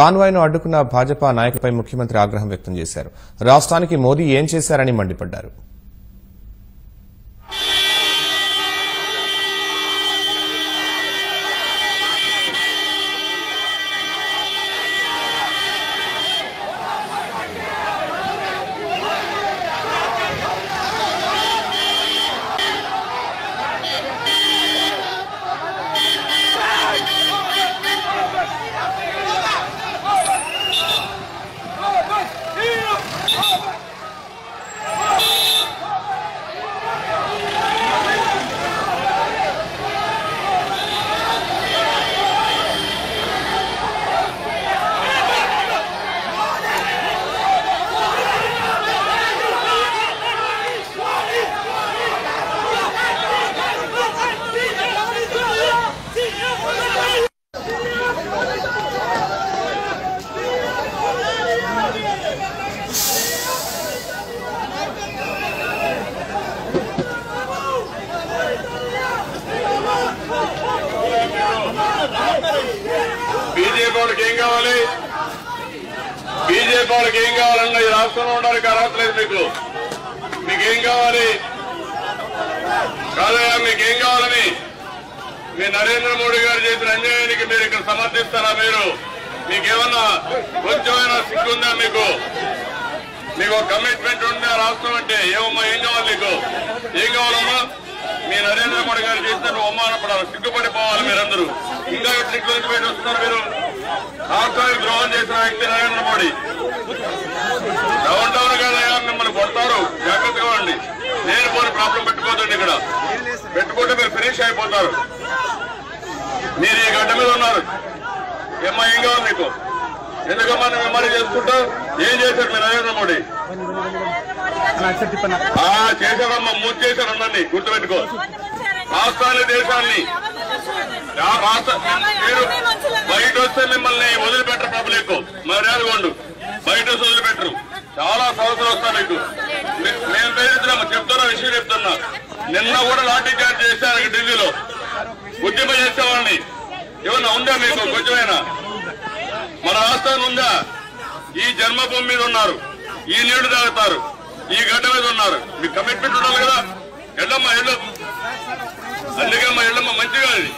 కాన్వాయ్ను అడ్డుకున్న భాజపా నాయకులపై ముఖ్యమంత్రి ఆగ్రహం వ్యక్తం చేశారు. రాష్ట్రానికి మోదీ ఏం చేశారని మండిపడ్డారు బీజేపీ వాళ్ళకి ఏం కావాలి. బీజేపీ వాళ్ళకి ఏం కావాలన్నా ఈ రాష్ట్రంలో ఉండడానికి అర్హత లేదు మీకు. మీకేం కావాలి? కాదయ్యా మీకేం కావాలని? మీ నరేంద్ర మోడీ గారు చేసిన అన్యాయానికి మీరు ఇక్కడ సమర్థిస్తారా మీరు? మీకేమన్నా కొంచెమైనా సిగ్గుందా మీకు? మీకు కమిట్మెంట్ ఉందా రాష్ట్రం అంటే? ఏమమ్మా ఏం కావాలి నీకు ఏం కావాలమ్మా? మీ నరేంద్ర మోడీ గారు చేసినట్టు అవమానపడాలి సిగ్గుపడిపోవాలి మీరందరూ. ఇంకా సిగ్గు నుంచి బయట వస్తున్నారు మీరు? రాష్ట్రానికి ద్రోహం చేసిన వ్యక్తి నరేంద్ర మోడీ. డౌన్ టౌన్ కాదయ్యా మిమ్మల్ని కొడతారు. జాగ్రత్తగా ఉండండి. నేను పోని ప్రాబ్లం పెట్టుకోదండి ఇక్కడ. పెట్టుకుంటే మీరు ఫినిష్ అయిపోతారు. మీరు ఈ గడ్డ మీద ఉన్నారు. ఏమ్మా ఏం కావాలి నీకు ఎందుకమ్మా నువ్వు మెమరీ చేసుకుంటా? ఏం చేశారు మీరు నరేంద్ర మోడీ? ఆ చేశారమ్మా. మూడు చేశారు అందరినీ. గుర్తుపెట్టుకో. రాష్ట్రాన్ని దేశాన్ని. మీరు బయట వస్తే మిమ్మల్ని వదిలిపెట్టరు పబ్లిక్ మర్యాద కొండు. బయట వస్తే వదిలిపెట్టరు. చాలా సమస్యలు వస్తాయి మీకు. మేము పేరుతున్నాము చెప్తున్నా విషయం చెప్తున్నా. నిన్న కూడా లాఠీ చార్జ్ చేశారు ఢిల్లీలో. ఉద్యమం చేసే వాళ్ళని ఏమన్నా ఉందా మీకు? కొంచెమైనా? మన రాష్ట్రం ఉందా? ఈ జన్మభూమి మీద ఉన్నారు. ఈ నీళ్ళు తాగుతారు. ఈ గడ్డ మీద ఉన్నారు. మీకు కమిట్మెంట్ ఉండాలి కదా. ఎల్లమ్మ ఎల్లు అందుకే మా ఎల్లమ్మ మంచిగా అది